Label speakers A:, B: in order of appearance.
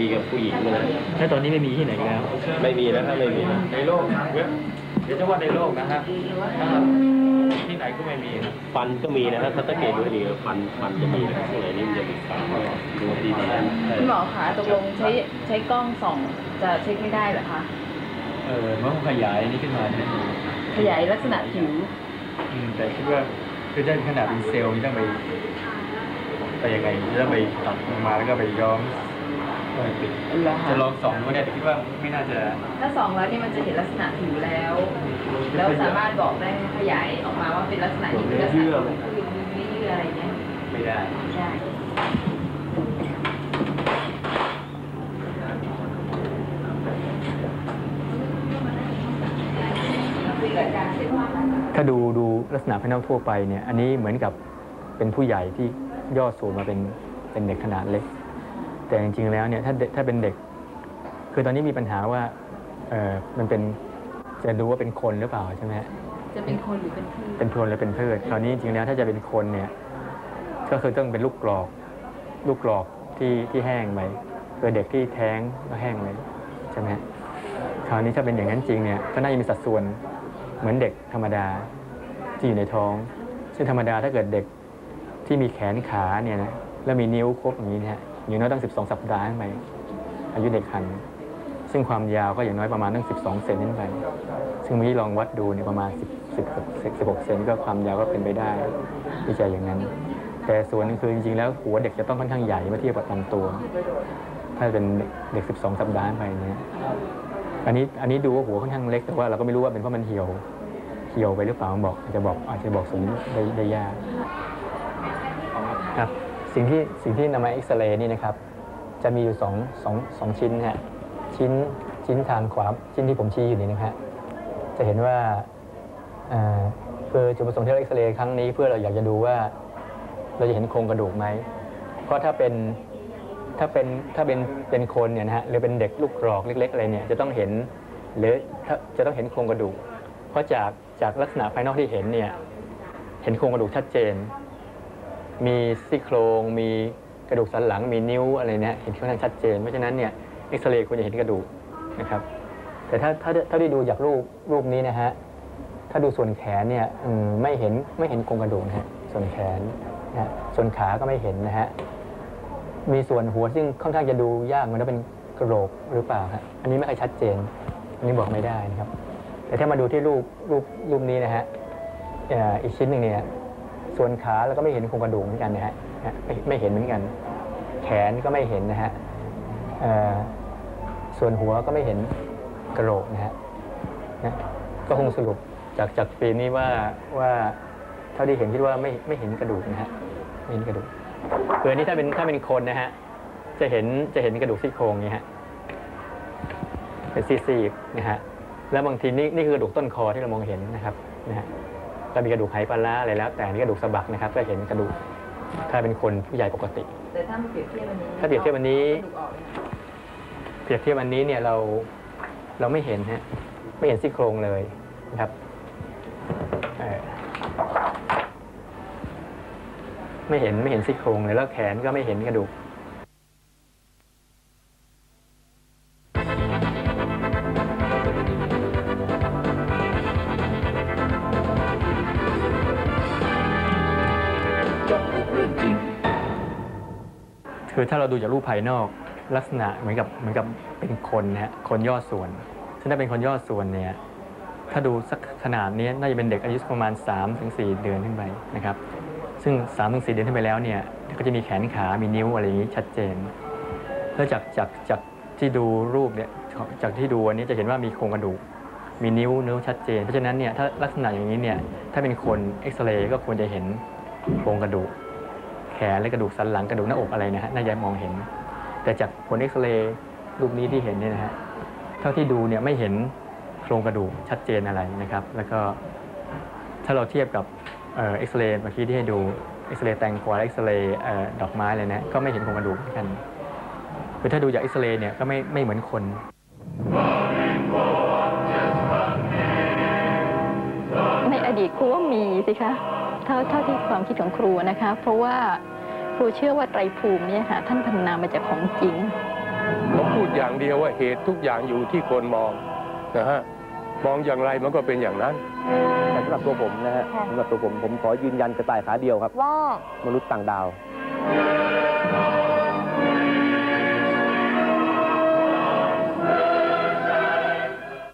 A: ลีกับผู้หญิงนะ
B: และตอนนี้ไม่มีที่ไหนแล้ว
A: ไม่มีแล้วครับไม่มีแล้ว
B: ในโลกนะเดี๋ยวจะว่าในโลกนะฮะที่ไหนก็ไม่มีนะ
A: ฟันก็มีนะครับถ้าสังเกตดูดีฟันฟันจะมีนะครับข้างในนี้มันจะมีขาวดูดีๆใช่
C: คุณหมอคะตกลงใช้ใช้กล้องส่องจะเช็คไม่ได้เหรอคะ
B: เออเมื่อผมขยายนี่ขึ้นมาเนี่ย
C: ขยายลักษณะผิว
B: อืมแต่คิดว่าคือได้ขนาดเป็นเซลล์นี่ต้องไปไปยังไงจะต้องไปตัดลงมาแล้วก็ไปย้อมต้องไปปิด
C: เหรอคะ
B: จะลองส่องดูเนี่ยแต่คิดว่าไม่น่าจะ
C: ถ้าส่องแล้วนี่มันจะเห็นลักษณะผิวแล้ว แล้วสามารถบอกได้ขยายออกมาว่าเป็นลักษณะนี้คือลักษณะของคือมีเยื่ออะไรเงี้ย
B: ไม่ได้
C: ไม่ได้
D: ถ้าดูดูลักษณะภายนอกทั่วไปเนี่ย อันนี้เหมือนกับเป็นผู้ใหญ่ที่ย่อสูงมาเป็นเป็นเด็กขนาดเล็ก แต่จริงๆแล้วเนี่ยถ้าเด็กถ้าเป็นเด็ก คือตอนนี้มีปัญหาว่าเออมันเป็นจะดูว่าเป็นคนหรือเปล่าใช่ไหมฮะ
C: จะเป็นคนหรือเป็นพืช
D: เป็นพรนหรือเป็นพืชคราวนี้จริงๆแล้วถ้าจะเป็นคนเนี่ยก็คือต้องเป็นลูกกรอก ลูกกรอกที่ที่แห้งไปคือเด็กที่แท้งก็แห้งเลยใช่ไหมฮะคราวนี้ถ้าเป็นอย่างนั้นจริงเนี่ยก็น่าจะมีสัดส่วนเหมือนเด็กธรรมดาที่อยู่ในท้อง ซึ่งธรรมดาถ้าเกิดเด็กที่มีแขนขาเนี่ยนะแล้วมีนิ้วครบอย่างนี้เนะฮะ อย่างน้อยตั้ง 12 สัปดาห์ขึ้นไปอายุเด็กคัน ซึ่งความยาวก็อย่างน้อยประมาณตั้ง 12 เซนขึ้นไป ซึ่งเมื่อกี้ลองวัดดูเนี่ยประมาณ 10 16 เซนก็ความยาวก็เป็นไปได้ที่จะอย่างนั้น แต่ส่วนนึงคือจริงๆแล้วหัวเด็กจะต้องค่อนข้างใหญ่เมื่อเทียบกับลำตัว ถ้าเป็นเด็ก 12 สัปดาห์ขึ้นไปเนี่ยอันนี้อันนี้ดูว่าหัวค่อนข้างเล็กแต่ว่าเราก็ไม่รู้ว่าเป็นเพราะมันเหี่ยวเหี่ยวไปหรือเปล่าบอกอาจจะบอกอาจจะบอกสมได้ได้ยาก สิ่งที่สิ่งที่นำมาเอ็กซเรย์นี่นะครับ จะมีอยู่สองสองสองชิ้นนะฮะชิ้นชิ้นทางขวาชิ้นที่ผมชี้อยู่นี่นะฮะจะเห็นว่าเอ่อคือจุดประสงค์ที่เราเอ็กซเรย์ครั้งนี้เพื่อเราอยากจะดูว่า เราจะเห็นโครงกระดูกไหม เพราะถ้าเป็นถ้าเป็นถ้าเป็นเป็นคนเนี่ยนะฮะหรือเป็นเด็กลูกกรอกเล็ก ๆ อะไรเนี่ยจะต้องเห็นหรือถ้าจะต้องเห็นโครงกระดูก เพราะจากจากลักษณะภายนอกที่เห็นเนี่ยเห็นโครงกระดูกชัดเจน มีซี่โครง มีกระดูกสันหลังมีนิ้วอะไรเนี่ยเห็นค่อนข้างชัดเจน เพราะฉะนั้นเนี่ยเอ็กซเรย์ควรจะเห็นกระดูกนะครับแต่ถ้าถ้าถ้าได้ดูจากรูปรูปนี้นะฮะถ้าดูส่วนแขนเนี่ยมไม่เห็นไม่เห็นโครงกระดูกนะฮะส่วนแขนนะฮะส่วนขาก็ไม่เห็นนะฮะมีส่วนหัวซึ่งค่อนข้างจะดูยากมันจะเป็นกระโหลกหรือเปล่าฮะอันนี้ไม่ค่อยชัดเจน อันนี้บอกไม่ได้นะครับ แต่ถ้ามาดูที่รูปรูปรูปนี้นะฮะอีกชิ้นหนึ่งเนี่ย ส่วนขาแล้วก็ไม่เห็นโครงกระดูกเหมือนกันนะฮะไม่เห็นเหมือนกัน แขนก็ไม่เห็นนะฮะส่วนหัวก็ไม่เห็นกระโหลกนะฮะก็คงสรุปจากจากปีนี้ว่าว่าเท่าที่เห็นคิดว่าไม่ไม่เห็นกระดูกนะฮะไม่เห็นกระดูกเคืออันนี้ถ้าเป็นถ้าเป็นคนนะฮะจะเห็นจะเห็นกระดูกซี่โครงเนี่ยฮะเป็นซีดๆนะฮะแล้วบางทีนี่นี่คือกระดูกต้นคอที่เรามองเห็นนะครับนะฮะ ก็มีกระดูกไหปลาร้าอะไรแล้ว แต่นี่กระดูกสะบักนะครับ ก็เห็นกระดูกถ้าเป็นคนผู้ใหญ่ปกติ
C: แต่ถ้าเปรียบเทียบวันนี้
D: ถ้าเปรียบเทียบวันนี้
C: กระดูกออกไหมคะ
D: เปรียบเทียบอันนี้เนี่ยเราเราไม่เห็นฮะไม่เห็นซี่โครงเลยนะครับเอ่อไม่เห็นไม่เห็นซี่โครงเลยแล้วแขนก็ไม่เห็นกระดูก คือถ้าเราดูจากรูปภายนอกลักษณะเหมือนกับเหมือนกับเป็นคนนะฮะคนย่อส่วนซึ่งถ้าเป็นคนย่อส่วนเนี่ยถ้าดูสักขนาดนี้น่าจะเป็นเด็กอายุประมาณ 3-4 เดือนขึ้นไปนะครับซึ่ง 3-4 เดือนขึ้นไปแล้วเนี่ยก็จะมีแขนขา มีนิ้วอะไรอย่างนี้ชัดเจน แล้วจากจากจากที่ดูรูปเนี่ยจากที่ดูอันนี้จะเห็นว่ามีโครงกระดูก มีนิ้วนิ้วชัดเจน เพราะฉะนั้นเนี่ยถ้าลักษณะอย่างนี้เนี่ยถ้าเป็นคนเอ็กซเรย์ก็ควรจะเห็นโครงกระดูก นและกระดูกสันหลังกระดูกหน้าอกอะไรนะฮะน่าจะมองเห็น แต่จากผลเอ็กซเรย์รูปนี้ที่เห็นเนี่ยนะฮะเท่าที่ดูเนี่ยไม่เห็นโครงกระดูกชัดเจนอะไรนะครับ แล้วก็ถ้าเราเทียบกับเอ็กซเรย์เมื่อกี้ที่ให้ดูเอ็กซเรย์แตงกวาเอ็กซเรย์เอ่อดอกไม้เลยนะก็ไม่เห็นโครงกระดูกเหมือนกันคือถ้าดูจากเอ็กซเรย์เนี่ยก็ไม่ไม่เหมือนคน
E: ในอดีตครูว่ามีสิคะ ท่าเท่าที่ความคิดของครูนะคะ เพราะว่าครูเชื่อว่าไตรภูมิเนี่ยค่ะท่านพัฒนามาจากของจริง
F: ผมพูดอย่างเดียวว่าเหตุทุกอย่างอยู่ที่คนมองนะฮะมองอย่างไรมันก็เป็นอย่างนั้น
G: แต่สำหรับตัวผมนะฮะ
H: ค่ะ
G: สำหรับตัวผมผมขอยืนยันกระต่ายขาเดียวครับ
H: ว่า
G: มนุษย์ต่างดาว